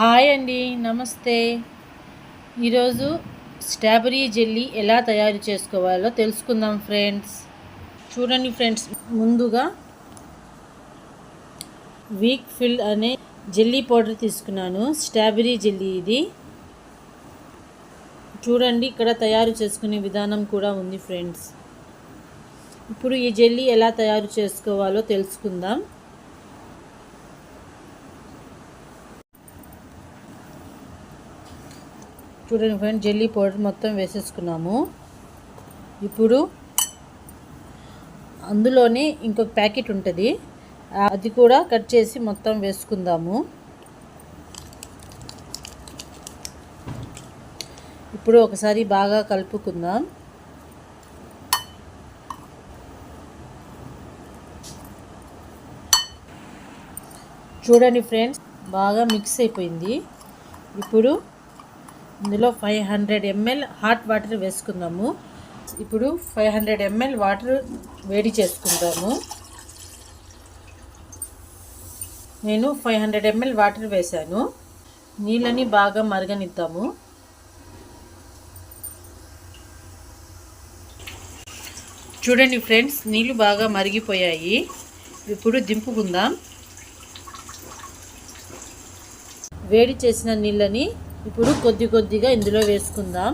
Hi అండి నమస్తే. ఈరోజు స్ట్రాబెరీ జెల్లీ ఎలా తయారు చేసుకోవాలో తెలుసుకుందాం ఫ్రెండ్స్. చూడండి ఫ్రెండ్స్ ముందుగా వీక్ ఫిల్ అనే జెల్లీ పౌడర్ తీసుకున్నాను. స్ట్రాబెరీ జెల్లీ ఇది. చూడండి ఇక్కడ తయారు చేసుకునే విధానం కూడా ఉంది ఫ్రెండ్స్. ఇప్పుడు ఈ జెల్లీ ఎలా తయారు చేసుకోవాలో తెలుసుకుందాం. చూడండి ఫ్రెండ్ జెల్లీ పౌడర్ మొత్తం వేసేసుకున్నాము. ఇప్పుడు అందులోనే ఇంకొక ప్యాకెట్ ఉంటుంది. అది కూడా కట్ చేసి మొత్తం వేసుకుందాము. ఇప్పుడు ఒకసారి బాగా కలుపుకుందాం. చూడండి ఫ్రెండ్స్ బాగా మిక్స్ అయిపోయింది. ఇప్పుడు ఇందులో five hundred ML hot water వేసుకుందాము. ఇప్పుడు ఫైవ్ హండ్రెడ్ ఎంఎల్ వాటర్ వేడి చేసుకుందాము. నేను ఫైవ్ హండ్రెడ్ ఎంఎల్ వాటర్ వేశాను. నీళ్ళని బాగా మరగనిద్దాము. చూడండి ఫ్రెండ్స్ నీళ్ళు బాగా మరిగిపోయాయి. ఇప్పుడు దింపుకుందాం. వేడి చేసిన నీళ్ళని ఇప్పుడు కొద్ది కొద్దిగా ఇందులో వేసుకుందాం.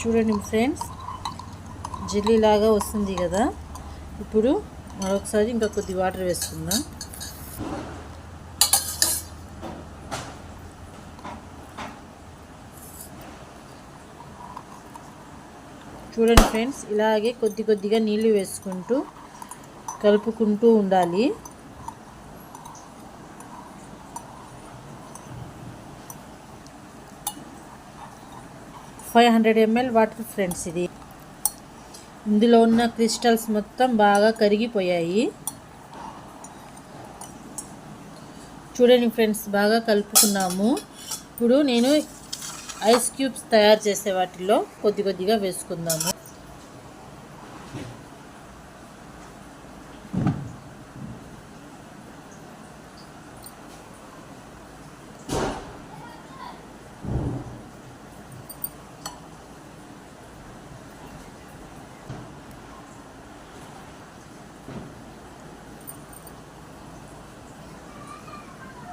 చూడండి ఫ్రెండ్స్ జెల్లీ లాగా వస్తుంది కదా. ఇప్పుడు మరొకసారి ఇంకా కొద్ది వాటర్ వేసుకుందాం. చూడండి ఫ్రెండ్స్ ఇలాగే కొద్ది కొద్దిగా నీళ్ళు వేసుకుంటూ కలుపుకుంటూ ఉండాలి. Five hundred ML water friends ఇది. ఇందులో ఉన్న క్రిస్టల్స్ మొత్తం బాగా కరిగిపోయాయి. చూడండి ఫ్రెండ్స్ బాగా కలుపుకున్నాము. ఇప్పుడు నేను ఐస్ క్యూబ్స్ తయారు చేసే వాటిలో కొద్ది కొద్దిగా వేసుకుందాము.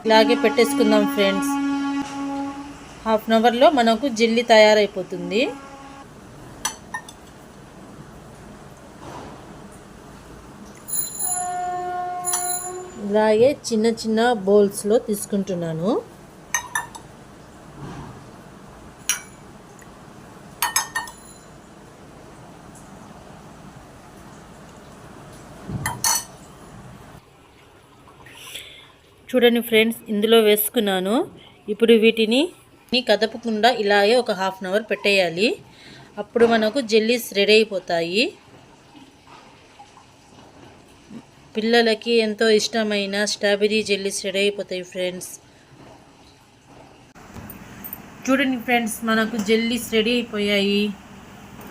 ఇలాగే పెట్టేసుకుందాం ఫ్రెండ్స్. హాఫ్ అన్ అవర్లో మనకు జెల్లీ తయారైపోతుంది. ఇలాగే చిన్న చిన్న బౌల్స్లో తీసుకుంటున్నాను. చూడండి ఫ్రెండ్స్ ఇందులో వేసుకున్నాను. ఇప్పుడు వీటిని కదపకుండా ఇలాగే ఒక హాఫ్ అన్ అవర్ పెట్టేయాలి. అప్పుడు మనకు జెల్లీస్ రెడీ అయిపోతాయి. పిల్లలకి ఎంతో ఇష్టమైన స్ట్రాబెరీ జెల్లీస్ రెడీ అయిపోతాయి ఫ్రెండ్స్. చూడండి ఫ్రెండ్స్ మనకు జెల్లీస్ రెడీ అయిపోయాయి.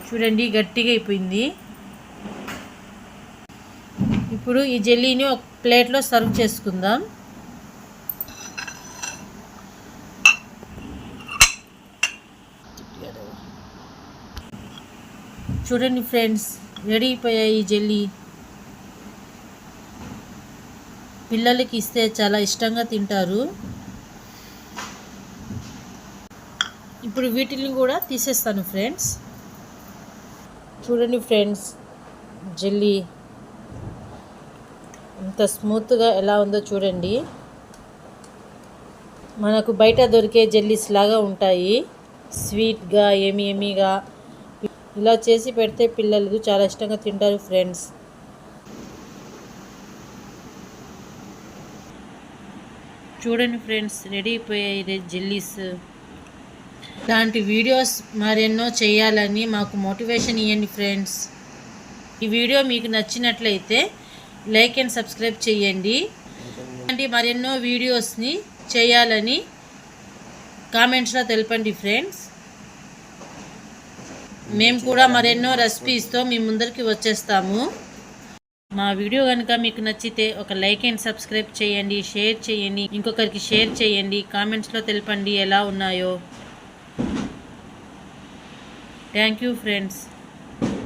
చూడండి గట్టిగా అయిపోయింది. ఇప్పుడు ఈ జెల్లీని ఒక ప్లేట్లో సర్వ్ చేసుకుందాం. చూడండి ఫ్రెండ్స్ రెడీ అయిపోయాయి జెల్లీ. పిల్లలకి ఇస్తే చాలా ఇష్టంగా తింటారు. ఇప్పుడు వీటిని కూడా తీసేస్తాను ఫ్రెండ్స్. చూడండి ఫ్రెండ్స్ జెల్లీ ఎంత స్మూత్గా ఎలా ఉందో చూడండి. మనకు బయట దొరికే జెల్లీస్ లాగా ఉంటాయి. స్వీట్గా ఏమి ఏమిగా. ఇలా చేసి పెడితే పిల్లలు చాలా ఇష్టంగా తింటారు ఫ్రెండ్స్. చూడండి ఫ్రెండ్స్ రెడీ అయిపోయాయి జెల్లీస్. ఇలాంటి వీడియోస్ మరెన్నో చేయాలని మాకు మోటివేషన్ ఇవ్వండి ఫ్రెండ్స్. ఈ వీడియో మీకు నచ్చినట్లయితే లైక్ అండ్ సబ్స్క్రైబ్ చేయండి. ఇలాంటి మరెన్నో వీడియోస్ని చేయాలని కామెంట్స్లో తెలపండి ఫ్రెండ్స్. మేము కూడా మరెన్నో రెసిపీస్తో మీ ముందరికి వచ్చేస్తాము. మా వీడియో కనుక మీకు నచ్చితే ఒక లైక్ అండ్ సబ్స్క్రైబ్ చేయండి షేర్ చేయండి ఇంకొకరికి షేర్ చేయండి కామెంట్స్లో తెలపండి ఎలా ఉన్నాయో. Thank you friends.